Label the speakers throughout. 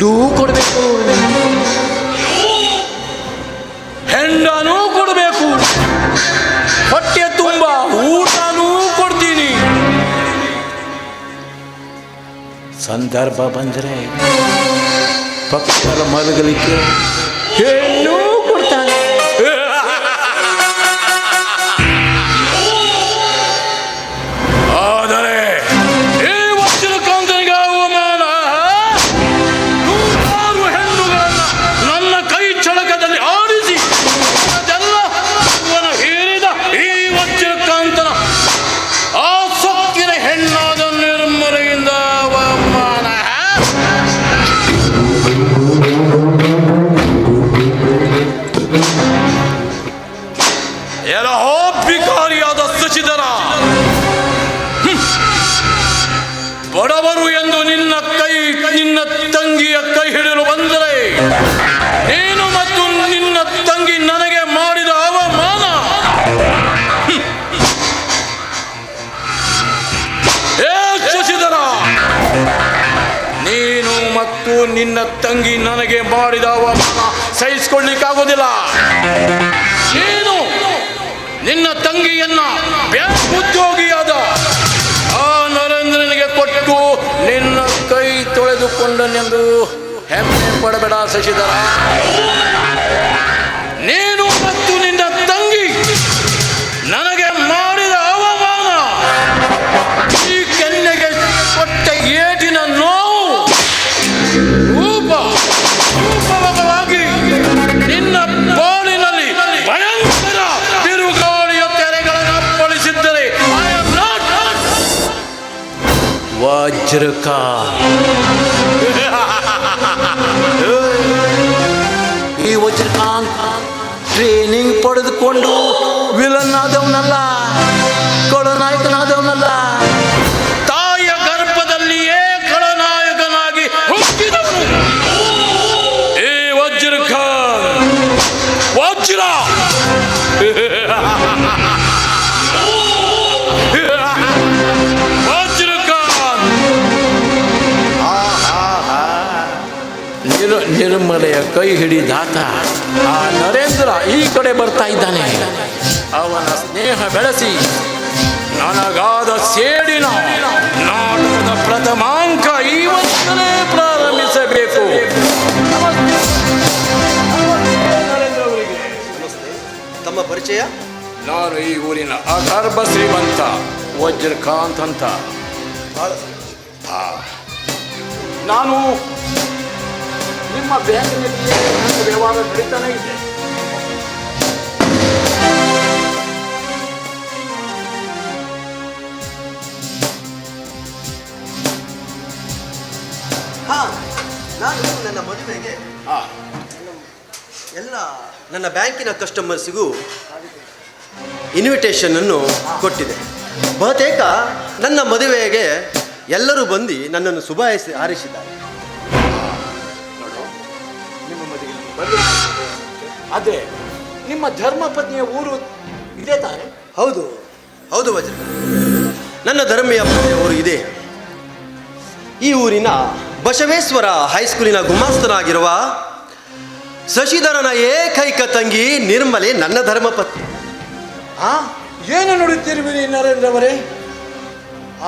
Speaker 1: ದುಡ್ಡು ಕೊಡಬೇಕು. ಹೆಂಡನೂ ಕೊಡಬೇಕು. ಹೊಟ್ಟೆ ತುಂಬ ಊಟನೂ ಕೊಡ್ತೀನಿ. ಸಂದರ್ಭ ಬಂದರೆ ಪಕ್ಕದ ಮಲಗಲಿಕ್ಕೆ ಹೆಣ್ಣು ಮತ್ತು ನಿನ್ನ ತಂಗಿ ನನಗೆ ಮಾಡಿದ ಅವಮಾನ ಸಹಿಸಿಕೊಳ್ಳಿಕ್ಕಾಗೋದಿಲ್ಲ ನೀನು ನಿನ್ನ ತಂಗಿಯನ್ನ ಬ್ಯಾಂಕ್ ಉದ್ಯೋಗಿಯಾದ ಆ ನರೇಂದ್ರನಿಗೆ ಕೊಟ್ಟು ನಿನ್ನ ಕೈ ತೊಳೆದುಕೊಂಡನೆಂದು ಹೆಮ್ಮೆ ಪಡಬೇಡ ಶಶಿಧರ ನೀನು ವಜ್ರಕ ಈ ವಜ್ರಕಾಂತ್ ಟ್ರೈನಿಂಗ್ ಪಡೆದುಕೊಂಡು ವಿಲನ್ ಆದವನಲ್ಲ. ಖಳನಾಯಕನಾದವನಲ್ಲ ನಿರ್ಮಲೆಯ ಕೈ ಹಿಡಿದಾತ ಆ ನರೇಂದ್ರ ಈ ಕಡೆ ಬರ್ತಾ ಇದ್ದಾನೆ. ಅವನ ಸ್ನೇಹ ಬೆಳೆಸಿ ನನಗಾದ ಸೇಡಿನ ನಾಟಕದ ಪ್ರಥಮಾಂಕ ಇವತ್ತನೇ ಪ್ರಾರಂಭಿಸಬೇಕು.
Speaker 2: ತಮ್ಮ ಪರಿಚಯ?
Speaker 1: ನಾನು ಈ ಊರಿನ ಅಗರ್ಭ ಶ್ರೀಮಂತ ವಜ್ರಕಾಂತ್ ಅಂತ. ನಾನು ನಿಮ್ಮ ಬ್ಯಾಂಕಿನಲ್ಲಿ ಹಣದ ವ್ಯವಹಾರ ನಡೀತಾನೆ ಇದೆ.
Speaker 2: ಹಾ ನಾನು ನನ್ನ ಮದುವೆಗೆ ಎಲ್ಲ ನನ್ನ ಬ್ಯಾಂಕಿನ ಕಸ್ಟಮರ್ಸಿಗೂ ಇನ್ವಿಟೇಷನ್ ಅನ್ನು ಕೊಟ್ಟಿದೆ. ಬಹುತೇಕ ನನ್ನ ಮದುವೆಗೆ ಎಲ್ಲರೂ ಬಂದು ನನ್ನನ್ನು ಶುಭಾಯಿಸಿ ಹಾರೈಸಿದ್ದಾರೆ.
Speaker 1: ಅದೇ ನಿಮ್ಮ ಧರ್ಮಪತ್ನಿಯ ಊರು ಇದೇ ತಾನೆ?
Speaker 2: ಹೌದು ಹೌದು ವಜ್ರ. ನನ್ನ ಧರ್ಮೀಯ ಊರು ಇದೆ. ಈ ಊರಿನ ಬಸವೇಶ್ವರ ಹೈಸ್ಕೂಲಿನ ಗುಮಾಸ್ತನಾಗಿರುವ ಶಶಿಧರನ ಏಕೈಕ ತಂಗಿ ನಿರ್ಮಲೆ ನನ್ನ ಧರ್ಮಪತ್ನಿ.
Speaker 1: ಆ ಏನು ನೋಡುತ್ತಿರುವಿರಿ ನರೇಂದ್ರ ಅವರೇ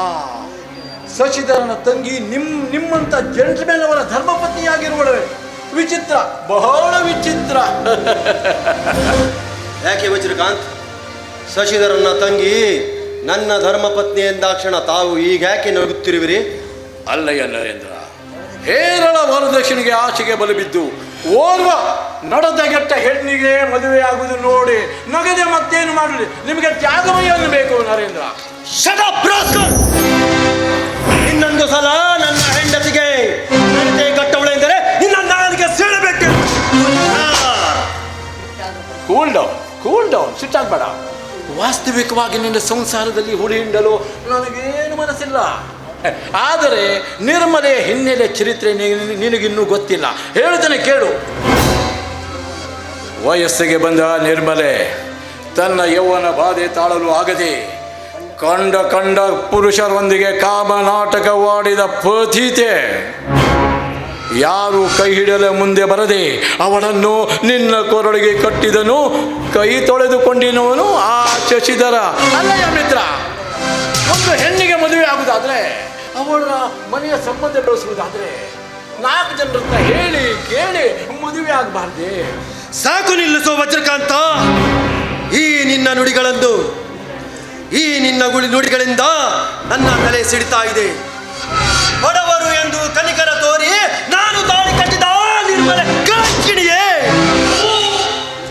Speaker 1: ಆ ಶಶಿಧರನ ತಂಗಿ ನಿಮ್ ನಿಮ್ಮಂತ ಜೆಂಟ್ಮೆನ್ ಅವರ ಧರ್ಮಪತ್ನಿಯಾಗಿರುವಳೆ. ವಿಚಿತ್ರ ಬಹಳ ವಿಚಿತ್ರ.
Speaker 2: ಯಾಕೆ ವಜ್ರಕಾಂತ್? ಶಶಿಧರನ್ನ ತಂಗಿ ನನ್ನ ಧರ್ಮಪತ್ನಿ ಎಂದಾಕ್ಷಣ ತಾವು ಈಗ ಯಾಕೆ ನಗುತ್ತಿರುವಿರಿ
Speaker 1: ಅಲ್ಲಯ್ಯ ನರೇಂದ್ರ ಹೇರಳ ವರದಕ್ಷಿಣೆಗೆ ಆಚೆಗೆ ಬಲಬಿದ್ದು ಓರ್ವ ನಡೆದಗೆಟ್ಟ ಹೆಣ್ಣಿಗೆ ಮದುವೆಯಾಗುವುದು ನೋಡಿ ನಗದೆ ಮತ್ತೇನು ಮಾಡಲಿ? ನಿಮಗೆ ತ್ಯಾಗಮಯ್ಯನ್ನು ಬೇಕು ನರೇಂದ್ರ. ವಾಸ್ತವಿಕವಾಗಿ ನಿನ್ನ ಸಂಸಾರದಲ್ಲಿ ಹುಡಿ ಹಿಂಡಲು ನನಗೇನು ಮನಸ್ಸಿಲ್ಲ. ಆದರೆ ನಿರ್ಮಲೆಯ ಹಿನ್ನೆಲೆ ಚರಿತ್ರೆ ನಿನಗಿನ್ನೂ ಗೊತ್ತಿಲ್ಲ. ಹೇಳ್ತೇನೆ ಕೇಳು. ವಯಸ್ಸಿಗೆ ಬಂದ ನಿರ್ಮಲೆ, ತನ್ನ ಯೌವನ ಬಾಧೆ ತಾಳಲು ಆಗದೆ ಕಂಡ ಕಂಡ ಪುರುಷರೊಂದಿಗೆ ಕಾಮ ನಾಟಕವಾಡಿದ ಪತಿತೆ ಯಾರು ಕೈ ಹಿಡಿಯಲು ಮುಂದೆ ಬರದೆ ಅವಳನ್ನು ನಿನ್ನ ಕೊರಳಿಗೆ ಕಟ್ಟಿದನು, ಕೈ ತೊಳೆದುಕೊಂಡಿನವನು ಆ ಶಶಿಧರ. ಅಲ್ಲಯ್ಯ ಮಿತ್ರ, ಒಂದು ಹೆಣ್ಣಿಗೆ ಮದುವೆ ಆಗುವುದಾದರೆ ಅವಳ ಮನೆಯ ಸಂಬಂಧ ಬೆಳೆಸುವುದಾದ್ರೆ ನಾಲ್ಕು ಜನರ ಹತ್ರ ಹೇಳಿ ಕೇಳಿ ಮದುವೆ ಆಗಬಾರ್ದೆ.
Speaker 2: ಸಾಕು ನಿಲ್ಲಿಸೋ ವಜ್ರಕಾಂತ. ಈ ನಿನ್ನ ನುಡಿಗಳಂದು, ಈ ನಿನ್ನ ಗುಳಿ ನುಡಿಗಳಿಂದ ನನ್ನ ತಲೆ ಸಿಡಿತಾ ಇದೆ. ಬಡವರು ಎಂದು ಕನಿಕರ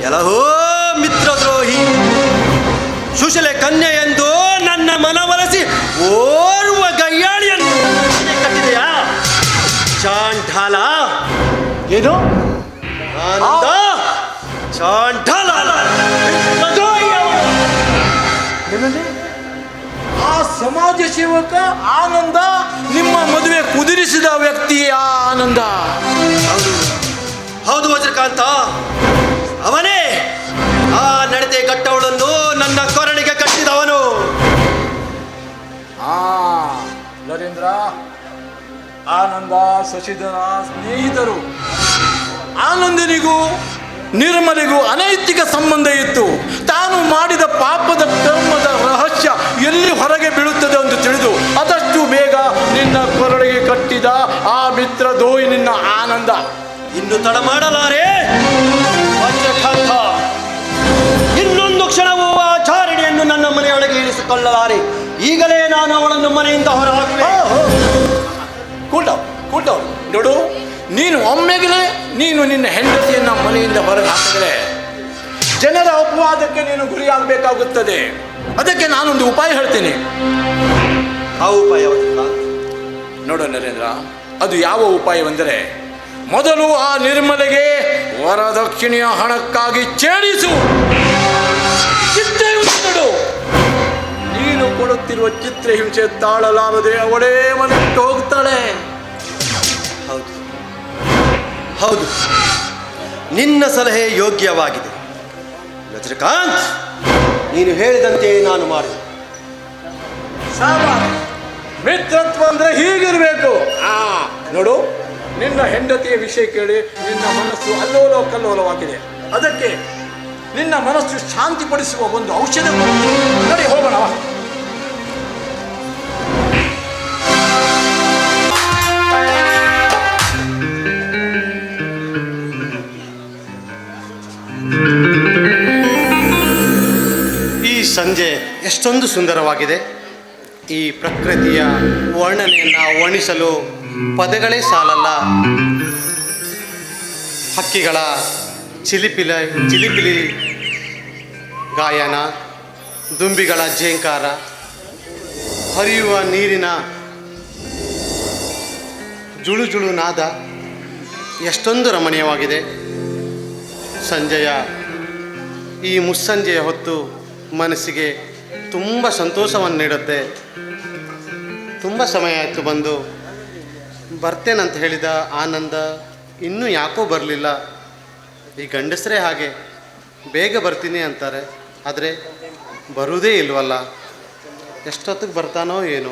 Speaker 2: ಎಲ್ಲಹೋ ಮಿತ್ರದ್ರೋಹಿ. ಸುಶಲೆ ಕನ್ಯೆ ಎಂದು ನನ್ನ ಮನವೊಲಿಸಿ ಓರ್ವ ಗಯ್ಯಾಳಿಯನ್ನು ಕಟ್ಟಿದೆಯಾ? ಚಾಂಠಾಲ.
Speaker 1: ಏನು?
Speaker 2: ಆನಂದ. ಚಾಂಠಾಲ.
Speaker 1: ಆ ಸಮಾಜ ಸೇವಕ ಆನಂದ ನಿಮ್ಮ ಮದುವೆ ಕುದುರಿಸಿದ ವ್ಯಕ್ತಿ ಆ ಆನಂದ.
Speaker 2: ಹೌದು. ಹೌದು ವಜ್ರಕಾಂತ.
Speaker 1: ಶಶಿಧರ ಸ್ನೇಹಿತರು ಆನಂದನಿಗೂ ನಿರ್ಮಲಿಗೂ ಅನೈತಿಕ ಸಂಬಂಧ ಇತ್ತು. ತಾನು ಮಾಡಿದ ಪಾಪದ ಕರ್ಮದ ರಹಸ್ಯ ಎಲ್ಲಿ ಹೊರಗೆ ಬೀಳುತ್ತದೆ ಎಂದು ತಿಳಿದು ಅದಷ್ಟು ಬೇಗ ನಿನ್ನ ಕೊರಳಿಗೆ ಕಟ್ಟಿದ ಆ ಮಿತ್ರ ದೋಯಿ ನಿನ್ನ ಆನಂದ.
Speaker 2: ಇನ್ನು ತಡ ಮಾಡಲಾರೆ? ಇನ್ನೊಂದು ಕ್ಷಣವೂ ಆ ಚಾರಣಿಯನ್ನು ನನ್ನ ಮನೆಯೊಳಗೆ ಇರಿಸಿಕೊಳ್ಳಲಾರೆ. ಈಗಲೇ ನಾನು ಅವಳನ್ನು ಮನೆಯಿಂದ ಹೊರಹಾಕುವೆ.
Speaker 1: ಕೂಟ ಕೂಟ ನೋಡು, ನೀನು ಒಮ್ಮೆಗಲೇ ನೀನು ನಿನ್ನ ಹೆಂಡತಿಯನ್ನು ಮನೆಯಿಂದ ಹೊರಗೆ ಹಾಕಿದ್ರೆ ಜನರ ಅಪವಾದಕ್ಕೆ ನೀನು ಗುರಿಯಾಗಬೇಕಾಗುತ್ತದೆ. ಅದಕ್ಕೆ ನಾನೊಂದು ಉಪಾಯ ಹೇಳ್ತೀನಿ.
Speaker 2: ಆ ಉಪಾಯ
Speaker 1: ನೋಡು ನರೇಂದ್ರ, ಅದು ಯಾವ ಉಪಾಯವೆಂದರೆ ಮೊದಲು ಆ ನಿರ್ಮಲೆಗೆ ವರದಕ್ಷಿಣೆಯ ಹಣಕ್ಕಾಗಿ ಚೇಡಿಸು ಚಿತ್ರಹಿಂಸೆ ನೀನು ಕೊಡುತ್ತಿರುವ ಚಿತ್ರಹಿಂಸೆ ತಾಳಲಾರದೆ ಅವಳೇ ಮನೆ ಹೋಗ್ತಾಳೆ.
Speaker 2: ಹೌದು. ನಿನ್ನ ಸಲಹೆ ಯೋಗ್ಯವಾಗಿದೆ. ರಜನಿಕಾಂತ್, ನೀನು ಹೇಳಿದಂತೆ ನಾನು
Speaker 1: ಮಾಡಿದೆ ಮಿತ್ರತ್ವ ಅಂದ್ರೆ ಹೀಗಿರ್ಬೇಕು. ಆ, ನೋಡು, ನಿನ್ನ ಹೆಂಡತಿಯ ವಿಷಯ ಕೇಳಿ ನಿನ್ನ ಮನಸ್ಸು ಅಲ್ಲೋಲ ಕಲ್ಲೋಲವಾಗಿದೆ. ಅದಕ್ಕೆ ನಿನ್ನ ಮನಸ್ಸು ಶಾಂತಿಪಡಿಸುವ ಒಂದು ಔಷಧ. ನಡಿ, ಹೋಗೋಣ
Speaker 2: ಎಷ್ಟೊಂದು ಸುಂದರವಾಗಿದೆ. ಈ ಪ್ರಕೃತಿಯ ವರ್ಣನೆಯನ್ನು ವರ್ಣಿಸಲು ಪದಗಳೇ ಸಾಲಲ್ಲ. ಹಕ್ಕಿಗಳ ಚಿಲಿಪಿಲ, ಚಿಲಿಪಿಲಿ ಗಾಯನ, ದುಂಬಿಗಳ ಜೇಂಕಾರ, ಹರಿಯುವ ನೀರಿನ ಜುಳು ಜುಳು ನಾದ ಎಷ್ಟೊಂದು ರಮಣೀಯವಾಗಿದೆ. ಸಂಜೆಯ ಈ ಮುಸ್ಸಂಜೆಯ ಹೊತ್ತು ಮನಸ್ಸಿಗೆ ತುಂಬ ಸಂತೋಷವನ್ನು ನೀಡುತ್ತೆ. ತುಂಬ ಸಮಯ ಆಯಿತು ಬಂದು. ಬರ್ತೇನಂತ ಹೇಳಿದ ಆನಂದ ಇನ್ನೂ ಯಾಕೋ ಬರಲಿಲ್ಲ. ಈ ಗಂಡಸರೇ ಹಾಗೆ, ಬೇಗ ಬರ್ತೀನಿ ಅಂತಾರೆ. ಆದರೆ ಬರುವುದೇ ಇಲ್ವಲ್ಲ. ಎಷ್ಟೊತ್ತಿಗೆ ಬರ್ತಾನೋ ಏನೋ.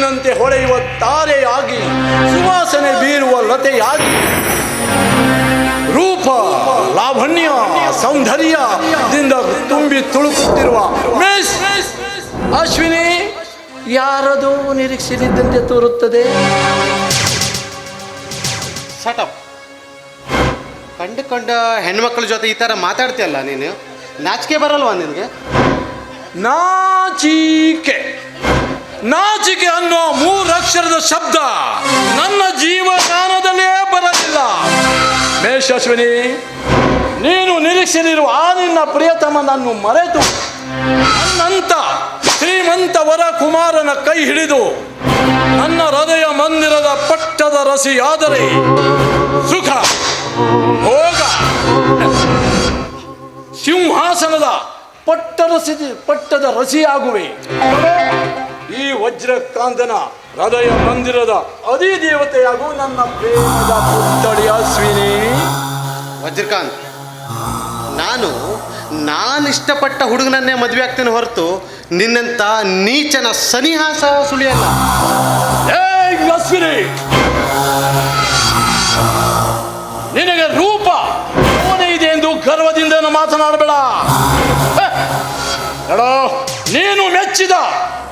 Speaker 1: ಮಿಂಚಿನಂತೆ ಹೊಳೆಯುವ ತಾರೆಯಾಗಿ ಸುವಾಸನೆ ಬೀರುವ ಲತೆಯಾಗಿ. ರೂಪ ಲಾವಣ್ಯ ಸೌಂದರ್ಯದಿಂದ ತುಂಬಿ ತುಳುಕುತ್ತಿರುವ ಮಿಸ್ ಅಶ್ವಿನಿ ಯಾರದೋ ನಿರೀಕ್ಷಿಸಿದ್ದಂತೆ ತೋರುತ್ತದೆ?
Speaker 2: ಸಟಪ್ ಕಂಡುಕೊಂಡ ಹೆಣ್ಮಕ್ಳ ಜೊತೆ ಈ ಥರ ಮಾತಾಡ್ತೀಯಲ್ಲ ನೀನು? ನಾಚಿಕೆ ಬರಲ್ವಾ ನಿನಗೆ?
Speaker 1: ನಾಚಿಕೆ. ನಾಚಿಕೆ ಅನ್ನೋ ಮೂರಕ್ಷರದ ಶಬ್ದ ನನ್ನ ಜೀವಜ್ಞಾನದಲ್ಲೇ ಬರಲಿಲ್ಲ. ಮೇಷಶ್ವಿನಿ ನೀನು ನಿರೀಕ್ಷೆಯಲ್ಲಿರುವ ಆ ನಿನ್ನ ಪ್ರಿಯತಮನನ್ನು ಮರೆತು ನನ್ನಂತ ಶ್ರೀಮಂತ ಶ್ರೀಮಂತ ವರ ಕುಮಾರನ ಕೈ ಹಿಡಿದು ನನ್ನ ಹೃದಯ ಮಂದಿರದ ಪಟ್ಟದ ರಸಿಯಾದರೆ ಸುಖ, ಭೋಗ. ಸಿಂಹಾಸನದ ಪಟ್ಟದ ರಸಿ, ಪಟ್ಟದ ರಸಿಯಾಗುವೆ. ಈ ವಜ್ರಕಾಂತನ ಹೃದಯ ಮಂದಿರದ ಅಧಿದೇವತೆಯಾಗು ನನ್ನ ಪ್ರೇಮದ ಪುತ್ಥಳಿಯ ಅಶ್ವಿನಿ
Speaker 3: ವಜ್ರಕಾಂತ್ ನಾನು ನಾನು ಇಷ್ಟಪಟ್ಟ ಹುಡುಗನನ್ನೇ ಮದುವೆ ಆಗ್ತೇನೆ ಹೊರತು ನಿನ್ನಂತ ನೀಚನ ಸನಿಹಾಸ ಸುಳಿಯಲ್ಲ.
Speaker 1: ನಿನಗೆ ರೂಪ ಇದೆ ಎಂದು ಗರ್ವದಿಂದ ಮಾತನಾಡಬೇಡ. ನೀನು ಮೆಚ್ಚಿದ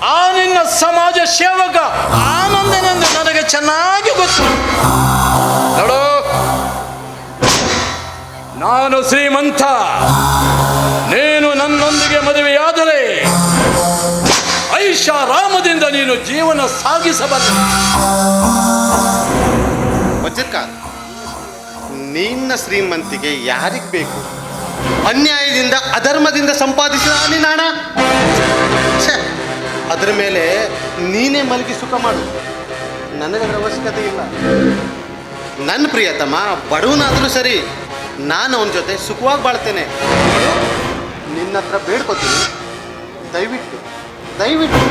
Speaker 1: ಆ ನಿನ್ನ ಸಮಾಜ ಸೇವಕ ಆನಂದನೆಂದು ನನಗೆ ಚೆನ್ನಾಗಿ ಗೊತ್ತು. ನೋಡು. ನಾನು ಶ್ರೀಮಂತ. ನೀನು ನನ್ನೊಂದಿಗೆ ಮದುವೆಯಾದರೆ ಐಷಾರಾಮದಿಂದ ನೀನು ಜೀವನ ಸಾಗಿಸಬಲ್ಲ.
Speaker 3: ನಿನ್ನ ಶ್ರೀಮಂತಿಗೆ ಯಾರಿಗೆ ಬೇಕು? ಅನ್ಯಾಯದಿಂದ ಅಧರ್ಮದಿಂದ ಸಂಪಾದಿಸಿದ ನಿನ್ನ ಹಣ ಛೆ, ಅದರ ಮೇಲೆ ನೀನೇ ಮಲಗಿ ಸುಖ ಮಾಡು. ನನಗದ್ರ ಅವಶ್ಯಕತೆ ಇಲ್ಲ. ನನ್ನ ಪ್ರಿಯತಮ ಬಡವನಾದರೂ ಸರಿ ನಾನು ಅವನ ಜೊತೆ ಸುಖವಾಗಿ ಬಾಳ್ತೇನೆ. ನಿನ್ನ ಹತ್ರ ಬೇಡ್ಕೋತೀನಿ. ದಯವಿಟ್ಟು ದಯವಿಟ್ಟು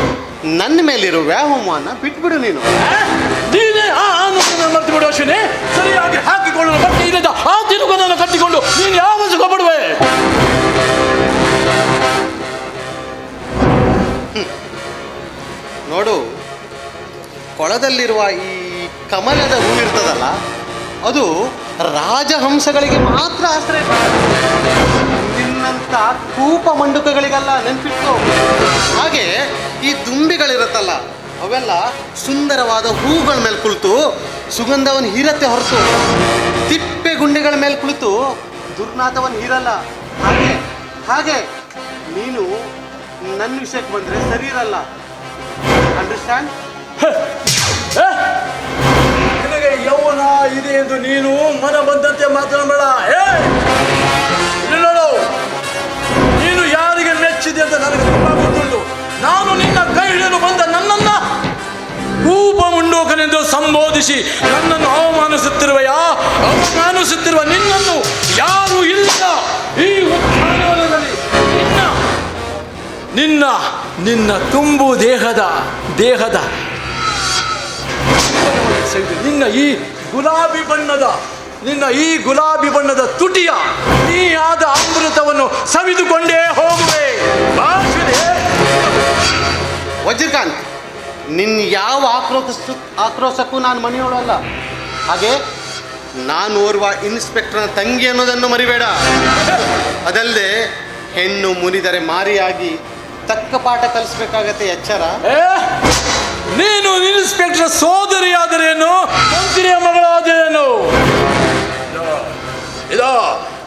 Speaker 3: ನನ್ನ ಮೇಲಿರೋ ವ್ಯಾಮೋಹನ ಬಿಟ್ಬಿಡು ನೀನೇ.
Speaker 1: ಆ ಆನಂದನ ಮರೆತು ಬಿಡು ಅಶ್ವಿನಿ. ಸರಿಯಾಗಿ ಹಾಕಿಕೊಳ್ಳಲು ಬಟ್ಟೆ ಇಲ್ಲದ ಆ ತಿರುಗನನ್ನು ಕಟ್ಟಿಕೊಂಡು ನೀನು ಯಾವ ಸುಖ ಪಡುವೆ
Speaker 3: ನೋಡು, ಕೊಳದಲ್ಲಿರುವ ಈ ಕಮಲದ ಹೂ ಇರ್ತದಲ್ಲ, ಅದು ರಾಜಹಂಸಗಳಿಗೆ ಮಾತ್ರ ಆಶ್ರಯ ನಿನ್ನಂತ ಕೂಪ ಮಂಡುಕಗಳಿಗೆಲ್ಲ ನೆನ್ಪಿಟ್ಟು ಹಾಗೆ ಈ ದುಂಬಿಗಳಿರುತ್ತಲ್ಲ ಅವೆಲ್ಲ ಸುಂದರವಾದ ಹೂಗಳ ಮೇಲೆ ಕುಳಿತು ಸುಗಂಧವನ್ನು ಹೀರತ್ತೆ ಹೊರತು ತಿಪ್ಪೆ ಗುಂಡೆಗಳ ಮೇಲೆ ಕುಳಿತು ದುರ್ನಾಥವನ್ನು ಹೀರಲ್ಲ. ಹಾಗೆ ಹಾಗೆ ನೀನು ನನ್ನ ವಿಷಯಕ್ಕೆ ಬಂದರೆ ಸರಿ ಇರಲ್ಲ. ಅಂಡರ್ಸ್ಟ್ಯಾಂಡ್?
Speaker 1: ನಿನಗೆ ಯೌವನ ಇದೆ ಎಂದು ನೀನು ಮನ ಬಂದಂತೆ ಮಾತನಾಡಬೇಡ ನೀನು ಯಾರಿಗೆ ಮೆಚ್ಚಿದೆ ಅಂತ ನನಗೆ ತುಂಬ ಗೊತ್ತುಂಟು. ನಾನು ನಿನ್ನ ಕೈ ಹಿಡಿಯಲು ಬಂದ ನನ್ನನ್ನ ಕೂಪ ಮುಂಡೋಕನೆಂದು ಸಂಬೋಧಿಸಿ ನನ್ನನ್ನು ಅವಮಾನಿಸುತ್ತಿರುವೆಯಾ ಅವಮಾನಿಸುತ್ತಿರುವ ನಿನ್ನನ್ನು ಯಾರು ಇಲ್ಲ. ಈ ನಿನ್ನ ನಿನ್ನ ನಿನ್ನ ತುಂಬು ದೇಹದ ದೇಹದ ನಿನ್ನ ಈ ಗುಲಾಬಿ ಬಣ್ಣದ, ನಿನ್ನ ಈ ಗುಲಾಬಿ ಬಣ್ಣದ ತುಟಿಯ ನೀ ಆದ ಅಮೃತವನ್ನು ಸವಿದುಕೊಂಡೇ ಹೋಗುವೆ.
Speaker 3: ವಜ್ರಕಾಂತ್. ನಿನ್ನ ಯಾವ ಆಕ್ರೋಶ ಆಕ್ರೋಶಕ್ಕೂ ನಾನು ಮನೆಯೋಳಲ್ಲ ಹಾಗೆ ನಾನು ಓರ್ವ ಇನ್ಸ್ಪೆಕ್ಟರ್ನ ತಂಗಿ ಅನ್ನೋದನ್ನು ಮರಿಬೇಡ. ಅದಲ್ಲದೆ ಹೆಣ್ಣು ಮುನಿದರೆ ಮಾರಿಯಾಗಿ ತಕ್ಕ ಪಾಠ ಕಲಿಸ್ಬೇಕಾಗತ್ತೆ ಎಚ್ಚರ?
Speaker 1: ನೀನು ಇನ್ಸ್ಪೆಕ್ಟರ್ ಸೋದರಿಯಾದರೇನು? ಮಂತ್ರಿಯ ಮಗಳಾದರೇನು? ಇದೋ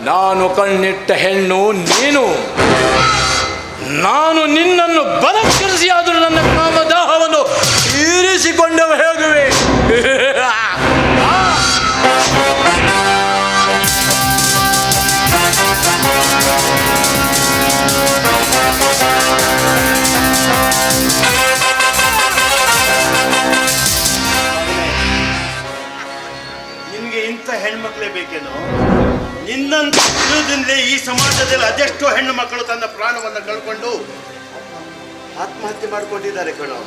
Speaker 1: ನಾನು ಕಣ್ಣಿಟ್ಟ ಹೆಣ್ಣು ನೀನು. ನಾನು ನಿನ್ನನ್ನು ಬಲಕ್ಕರಿಸಿ ಆದರೂ ನನ್ನ ತೀರಿಸಿಕೊಂಡು ಹೋಗುವೆ.
Speaker 4: ನಿನ್ಗೆ ಇಂಥ ಹೆಣ್ಮಕ್ಳೇ ಬೇಕೇನೋ? ನಿನ್ನಂತ ಇರೋದ್ರಿಂದಲೇ ಈ ಸಮಾಜದಲ್ಲಿ ಅದೆಷ್ಟೋ ಹೆಣ್ಣು ಮಕ್ಕಳು ತನ್ನ ಪ್ರಾಣವನ್ನು ಕಳ್ಕೊಂಡು ಆತ್ಮಹತ್ಯೆ ಮಾಡ್ಕೊಂಡಿದ್ದಾರೆ ಕಣೋ.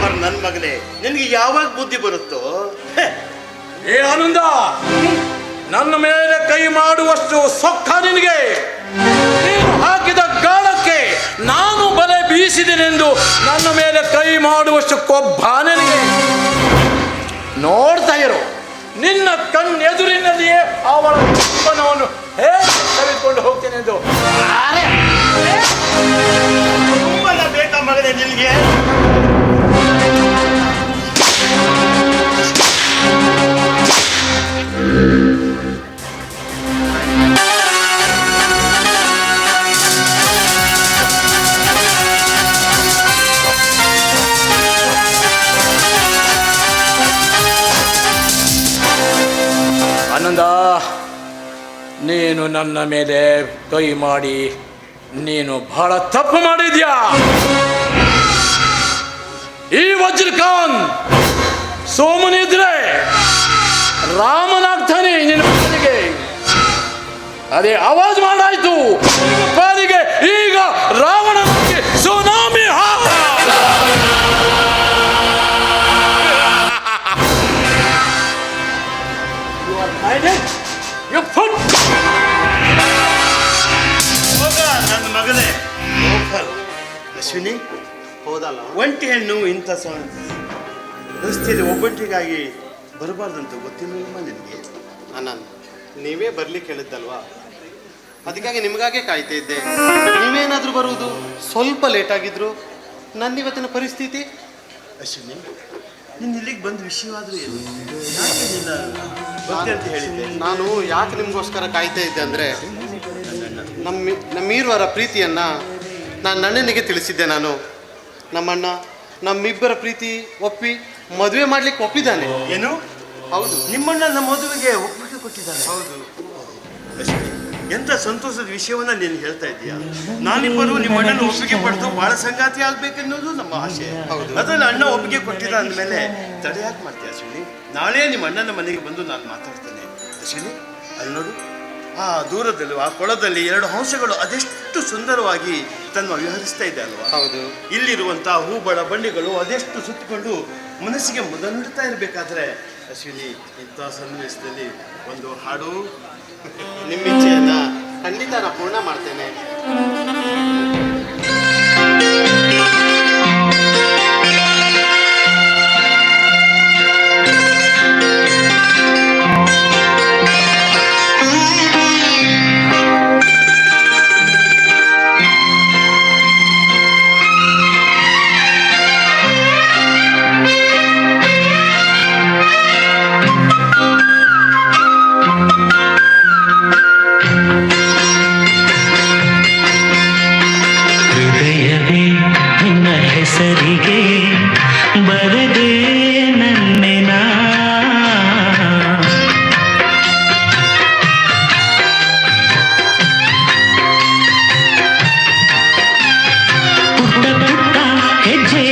Speaker 4: ಮರ್ ನನ್ನ ಮಗನೇ ನಿನಗೆ ಯಾವಾಗ ಬುದ್ಧಿ ಬರುತ್ತೋ? ಹೆ,
Speaker 1: ಏ ಆನಂದ ನನ್ನ ಮೇಲೆ ಕೈ ಮಾಡುವಷ್ಟು ಸೊಕ್ಕ ನಿನಗೆ. ನೀನು ಹಾಕಿದ ಗಾಳಕ್ಕೆ ನಾನು ಬಲೆ ಬೀಸಿದೆನೆಂದು ನನ್ನ ಮೇಲೆ ಕೈ ಮಾಡುವಷ್ಟು ಕೊಬ್ಬ ನಿನಗೆ. ನೋಡ್ತಾ ಇರು ನಿನ್ನ ಕಣ್ಣೆದುರಿನಲ್ಲಿಯೇ ಅವಳ ಜೀವನವನ್ನು ಹೇಗೆ ತೆಗೆದುಕೊಂಡು ಹೋಗ್ತೇನೆ
Speaker 4: ಮಗನೇ ನಿನಗೆ
Speaker 1: ನೀನು ನನ್ನ ಮೇಲೆ ಕೈ ಮಾಡಿ ನೀನು ಬಹಳ ತಪ್ಪು ಮಾಡಿದ್ಯಾ? ಈ ವಜ್ರ ಖಾನ್ ಸೋಮನಿದ್ರೆ ರಾಮನಾಗ್ತಾನೆ ನಿನ್ನ ಪಾಲಿಗೆ ಅದೇ ಆವಾಜ್ ಮಾಡಾಯ್ತು. ಪಾಲಿಗೆ ಈಗ ರಾವಣನಿಗೆ
Speaker 4: ಅಶ್ವಿನಿ
Speaker 3: ಹೌದಲ್ಲ.
Speaker 4: ಒಂಟಿ ಹೆಣ್ಣು ಇಂಥ ರಸ್ತೆಯಲ್ಲಿ ಒಬ್ಬಂಟಿಗಾಗಿ ಬರಬಾರ್ದಂತ ಗೊತ್ತಿಲ್ಲಮ್ಮ ನಿನಗೆ?
Speaker 3: ಅನಂತ್ ನೀವೇ ಬರ್ಲಿಕ್ಕೆ ಹೇಳಿದ್ದಲ್ವಾ? ಅದಕ್ಕಾಗಿ ನಿಮಗಾಗೆ ಕಾಯ್ತಾ ಇದ್ದೆ. ನೀವೇನಾದರೂ ಬರುವುದು? ಸ್ವಲ್ಪ ಲೇಟ್ ಆಗಿದ್ರು. ನನ್ನ ಇವತ್ತಿನ ಪರಿಸ್ಥಿತಿ?
Speaker 4: ಅಶ್ವಿನಿ ನಿನ್ನ ಇಲ್ಲಿಗೆ ಬಂದ ವಿಷಯವಾದ್ರೂ ಏನು ಯಾಕೆ ನಿನ್ನ ಅಂತ ಹೇಳಿದ್ದೆ?
Speaker 3: ನಾನು ಯಾಕೆ ನಿಮಗೋಸ್ಕರ ಕಾಯ್ತಾ ಇದ್ದೆ ಅಂದರೆ ನಮ್ಮ ನಮ್ಮೀರುವರ ಪ್ರೀತಿಯನ್ನ ನಾನು ನನ್ನನಿಗೆ ತಿಳಿಸಿದ್ದೆ ನಾನು. ನಮ್ಮಣ್ಣ ನಮ್ಮಿಬ್ಬರ ಪ್ರೀತಿ ಒಪ್ಪಿ ಮದುವೆ ಮಾಡ್ಲಿಕ್ಕೆ ಒಪ್ಪಿದ್ದಾನೆ.
Speaker 4: ಏನು?
Speaker 3: ಹೌದು.
Speaker 4: ನಿಮ್ಮಣ್ಣ ನಮ್ಮ ಮದುವೆಗೆ ಒಪ್ಪಿಗೆ ಕೊಟ್ಟಿದ್ದಾನೆ. ಹೌದು. ಎಂತ ಸಂತೋಷದ ವಿಷಯವನ್ನ ನೀನು ಹೇಳ್ತಾ ಇದ್ದೀಯಾ? ನಾನಿಬ್ಬರು ನಿಮ್ಮ ಅಣ್ಣನ ಒಪ್ಪಿಗೆ ಪಡೆದು ಬಹಳ ಸಂಗಾತಿ ಆಗ್ಬೇಕೆನ್ನೋದು ನಮ್ಮ ಆಸೆ
Speaker 3: ಹೌದು.
Speaker 4: ಅದ್ರಲ್ಲಿ ಅಣ್ಣ ಒಪ್ಪಿಗೆ ಕೊಟ್ಟಿದ್ದ ಅಂದಮೇಲೆ ತಡೆ ಯಾಕೆ ಮಾಡ್ತೀಯ ಅಶ್ವಿನಿ ನಾಳೆ ನಿಮ್ಮ ಅಣ್ಣನ ಮನೆಗೆ ಬಂದು ನಾನು ಮಾತಾಡ್ತೇನೆ. ಅಶ್ವಿನಿ ಅಲ್ಲಿ ನೋಡು. ಆ ದೂರದಲ್ಲಿ ಆ ಕೊಳದಲ್ಲಿ ಎರಡು ಹಂಸಗಳು ಅದೆಷ್ಟು ಸುಂದರವಾಗಿ ತನ್ನ ವಿಹರಿಸ್ತಾ ಇದೆ ಅಲ್ವಾ?
Speaker 3: ಹೌದು.
Speaker 4: ಇಲ್ಲಿರುವಂತಹ ಹೂಬಳ ಬಂಡಿಗಳು ಅದೆಷ್ಟು ಸುತ್ತಿಕೊಂಡು ಮನಸ್ಸಿಗೆ ಮುದ ನೀಡ್ತಾ ಇರಬೇಕಾದ್ರೆ ಅಶ್ವಿನಿ ಇಂಥ ಸನ್ನಿವೇಶದಲ್ಲಿ ಒಂದು ಹಾಡು
Speaker 3: ನಿಮ್ಮ ಇಚ್ಛೆಯನ್ನ ಖಂಡಿತ ನಾನು ಪೂರ್ಣ ಮಾಡ್ತೇನೆ.
Speaker 5: ಹೆಜ್ಜೆ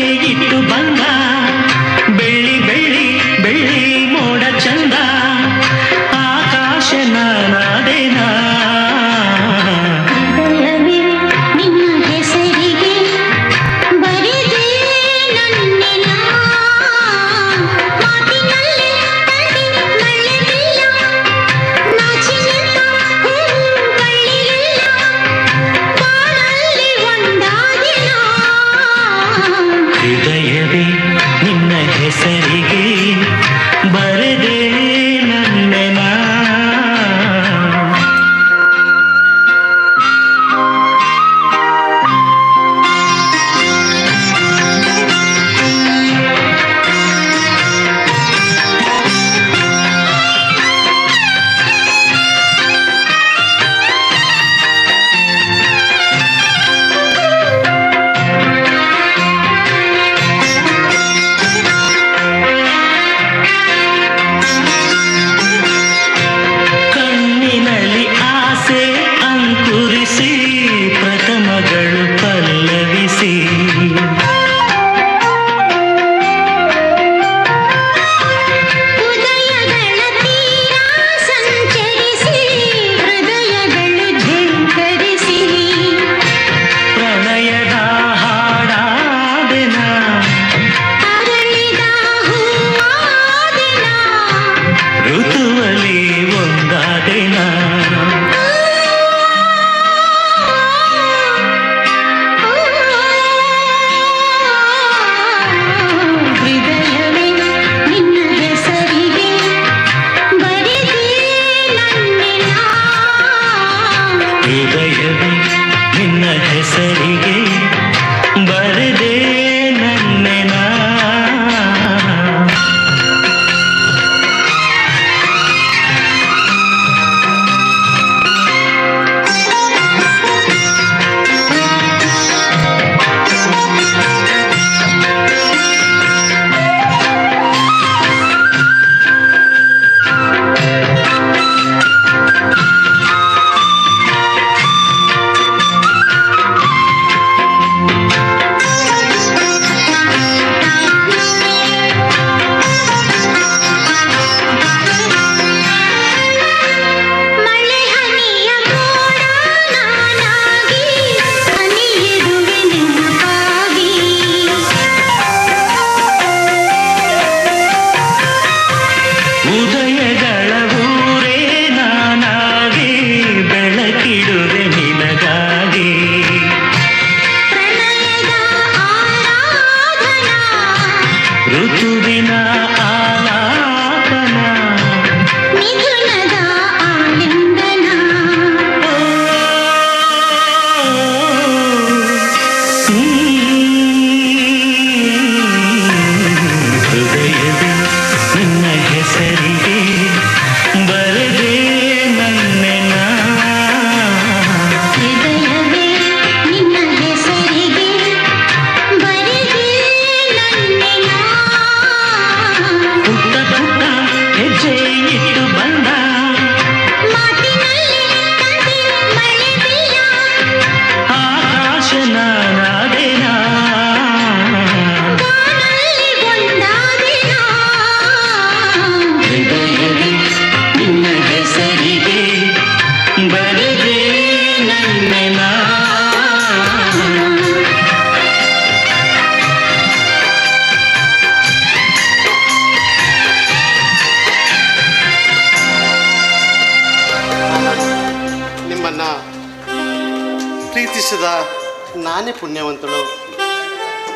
Speaker 6: ಪ್ರೀತಿಸಿದ ನಾನೇ ಪುಣ್ಯವಂತಳು.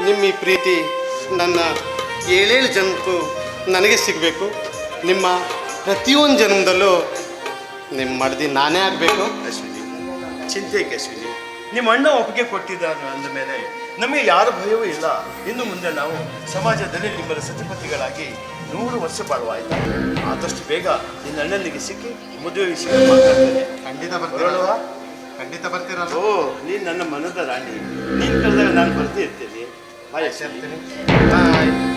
Speaker 6: ನಿಮ್ಮ ಈ ಪ್ರೀತಿ ನನ್ನ ಏಳೇಳು ಜನ್ಮಕ್ಕೂ ನನಗೆ ಸಿಗಬೇಕು. ನಿಮ್ಮ ಪ್ರತಿಯೊಂದು ಜನ್ಮದಲ್ಲೂ ನಿಮ್ಮ ಮಡದಿ ನಾನೇ ಆಗಬೇಕು.
Speaker 4: ಅಶ್ವಿನಿ ಚಿಂತೆ ಅಶ್ವಿನಿ? ನಿಮ್ಮ ಅಣ್ಣ ಒಪ್ಪಿಗೆ ಕೊಟ್ಟಿದ್ದಾನೆ ಅಂದ ಮೇಲೆ ನಮಗೆ ಯಾರ ಭಯವೂ ಇಲ್ಲ. ಇನ್ನು ಮುಂದೆ ನಾವು ಸಮಾಜದಲ್ಲಿ ನಿಮ್ಮಲ್ಲಿ ಸತಿಪತಿಗಳಾಗಿ ನೂರು ವರ್ಷ ಬಾಳುವ ಆಯ್ತಾ ಆದಷ್ಟು ಬೇಗ ನಿನ್ನ ಅಣ್ಣನಿಗೆ ಸಿಕ್ಕಿ ಮದುವೆ ವಿಷಯ ಮಾತಾಡ್ತೇನೆ.
Speaker 6: ಖಂಡಿತ
Speaker 4: ಹೊರಡುವ?
Speaker 6: ಖಂಡಿತ ಬರ್ತೀರಲ್ಲ
Speaker 4: ಓ ನೀನು ನನ್ನ ಮನದ ರಾಣಿ. ನೀನು ಕರೆದಾಗ ನಾನು ಬರ್ತಿರ್ತೀನಿ. ಬಾಯ್ ಅಶ್ವಿನಿ.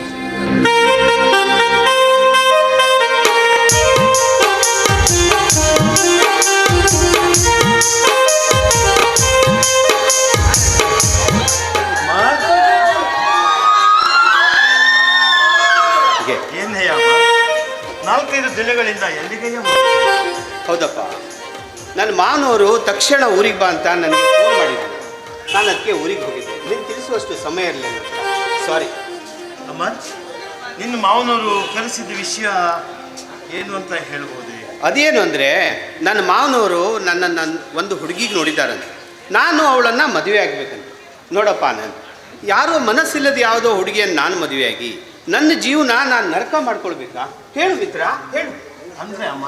Speaker 6: ನನ್ನ ಮಾವನವರು ತಕ್ಷಣ ಊರಿಗೆ ಬಾ ಅಂತ ನನಗೆ ಫೋನ್ ಮಾಡಿದ್ರು. ನಾನು ಅದಕ್ಕೆ ಊರಿಗೆ ಹೋಗಿದ್ದೆ. ನೀನು ತಿಳಿಸುವಷ್ಟು ಸಮಯ ಇರಲಿಲ್ಲ. ಸಾರಿ
Speaker 4: ಅಮ್ಮ ನಿನ್ನ ಮಾವನವರು ಕರೆಸಿದ ವಿಷಯ ಏನು ಅಂತ ಹೇಳ್ಬೋದು?
Speaker 6: ಅದೇನು ಅಂದರೆ ನನ್ನ ಮಾವನವರು ನನ್ನನ್ನು ಒಂದು ಹುಡುಗಿಗೆ ನೋಡಿದ್ದಾರಂತೆ. ನಾನು ಅವಳನ್ನು ಮದುವೆ ಆಗಬೇಕಂತ. ನೋಡಪ್ಪ ನಾನು ಯಾರೋ ಮನಸ್ಸಿಲ್ಲದ ಯಾವುದೋ ಹುಡುಗಿಯನ್ನು ನಾನು ಮದುವೆಯಾಗಿ ನನ್ನ ಜೀವನ ನಾನು ನರಕ ಮಾಡ್ಕೊಳ್ಬೇಕಾ? ಹೇಳು ಮಿತ್ರ ಹೇಳು.
Speaker 4: ಅಂದರೆ ಅಮ್ಮ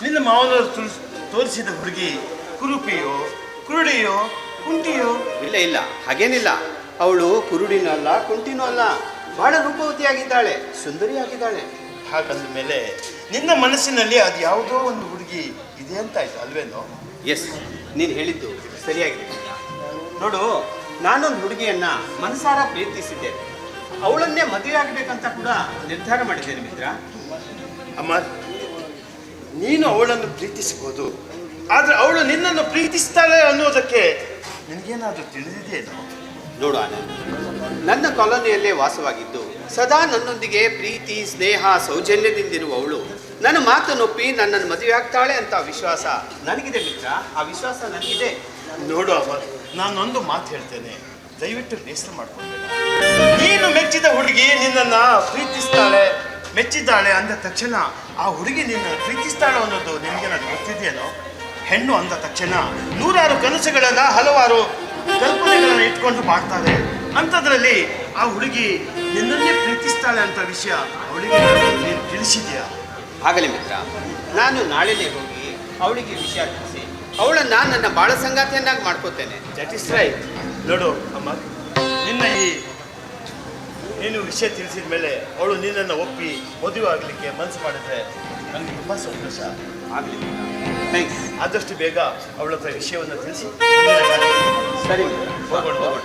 Speaker 4: ನಿನ್ನ ಮಾವನವರು ತುಳ್ಸ್- ತೋರಿಸಿದ ಹುಡುಗಿ ಕುರುಪಿಯೋ ಕುರುಡಿಯೋ ಕುಂಟಿಯೋ?
Speaker 6: ಇಲ್ಲ ಇಲ್ಲ ಹಾಗೇನಿಲ್ಲ. ಅವಳು ಕುರುಡಿನೂ ಅಲ್ಲ ಕುಂಟಿನೂ ಅಲ್ಲ. ಬಹಳ ರೂಪವತಿಯಾಗಿದ್ದಾಳೆ ಸುಂದರಿಯಾಗಿದ್ದಾಳೆ.
Speaker 4: ಹಾಗಂದ ಮೇಲೆ ನಿನ್ನ ಮನಸ್ಸಿನಲ್ಲಿ ಅದು ಯಾವುದೋ ಒಂದು ಹುಡುಗಿ ಇದೆ ಅಂತ ಆಯ್ತು ಅಲ್ವೇನೋ?
Speaker 6: ಎಸ್ ನೀನು ಹೇಳಿದ್ದು ಸರಿಯಾಗಿದೆ. ನೋಡು ನಾನೊಂದು ಹುಡುಗಿಯನ್ನ ಮನಸಾರ ಪ್ರೀತಿಸಿದ್ದೆ. ಅವಳನ್ನೇ ಮದುವೆ ಆಗಬೇಕಂತ ಕೂಡ ನಿರ್ಧಾರ ಮಾಡಿದ್ದೇನೆ ಮಿತ್ರ.
Speaker 4: ಅಮ್ಮ ನೀನು ಅವಳನ್ನು ಪ್ರೀತಿಸಬಹುದು ಆದರೆ ಅವಳು ನಿನ್ನನ್ನು ಪ್ರೀತಿಸ್ತಾಳೆ ಅನ್ನೋದಕ್ಕೆ ನಿನಗೇನಾದರೂ ತಿಳಿದಿದೆಯೇನೋ
Speaker 6: ನೋಡು ಆನಂದ್ ನನ್ನ ಕಾಲೋನಿಯಲ್ಲೇ ವಾಸವಾಗಿದ್ದು ಸದಾ ನನ್ನೊಂದಿಗೆ ಪ್ರೀತಿ ಸ್ನೇಹ ಸೌಜನ್ಯದಿಂದಿರುವ ಅವಳು ನನ್ನ ಮಾತನ್ನೊಪ್ಪಿ ನನ್ನನ್ನು ಮದುವೆ ಆಗ್ತಾಳೆ ಅಂತ ವಿಶ್ವಾಸ ನನಗಿದೆ ಮಿತ್ರ. ಆ ವಿಶ್ವಾಸ ನನಗಿದೆ.
Speaker 4: ನೋಡು ಅವ ನಾನೊಂದು ಮಾತು ಹೇಳ್ತೇನೆ. ದಯವಿಟ್ಟು ಬೇಸರ ಮಾಡ್ಕೊಂಡೆ ನೀನು ಮೆಚ್ಚಿದ ಹುಡುಗಿ ನಿನ್ನನ್ನು ಪ್ರೀತಿಸ್ತಾಳೆ. ಮೆಚ್ಚಿದ್ದಾಳೆ ಅಂದ ತಕ್ಷಣ ಆ ಹುಡುಗಿ ನಿನ್ನ ಪ್ರೀತಿಸ್ತಾಳೆ ಅನ್ನೋದು ನಿಮಗೇನಾದ್ರು ಗೊತ್ತಿದೆಯೇನೋ? ಹೆಣ್ಣು ಅಂದ ತಕ್ಷಣ ನೂರಾರು ಕನಸುಗಳನ್ನ ಹಲವಾರು ಕಲ್ಪನೆಗಳನ್ನ ಇಟ್ಕೊಂಡು ಮಾಡ್ತಾರೆ ಅಂಥದ್ರಲ್ಲಿ ಆ ಹುಡುಗಿ ನಿನ್ನನ್ನೇ ಪ್ರೀತಿಸ್ತಾಳೆ ಅಂತ ವಿಷಯ ಅವಳಿಗೆ ನೀನು ತಿಳಿಸಿದ್ಯಾ?
Speaker 6: ಆಗಲಿ ಮಿತ್ರ ನಾನು ನಾಳೆನೇ ಹೋಗಿ ಅವಳಿಗೆ ವಿಷಯ ತಿಳಿಸಿ ಅವಳನ್ನ ನನ್ನ ಬಾಳ ಸಂಗಾತಿಯನ್ನಾಗಿ ಮಾಡ್ಕೋತೇನೆ.
Speaker 4: ದಟ್ ಇಸ್ ರೈಟ್ ನೋಡು ಅಮ್ಮ ನಿನ್ನ ಈ ನೀನು ವಿಷಯ ತಿಳಿಸಿದ ಮೇಲೆ ಅವಳು ನಿನ್ನನ್ನು ಒಪ್ಪಿ ಮದುವೆ ಆಗಲಿಕ್ಕೆ ಮನಸ್ಸು ಮಾಡಿದ್ರೆ ನನಗೆ ತುಂಬ ಸಂತೋಷ.
Speaker 6: ಆಗಲಿ ಥ್ಯಾಂಕ್ಸ್
Speaker 4: ಆದಷ್ಟು ಬೇಗ ಅವಳ ಹತ್ರ ವಿಷಯವನ್ನು ತಿಳಿಸಿ.
Speaker 6: ಸರಿ.
Speaker 4: ಹೋಗೋಣ ಹೋಗೋಣ.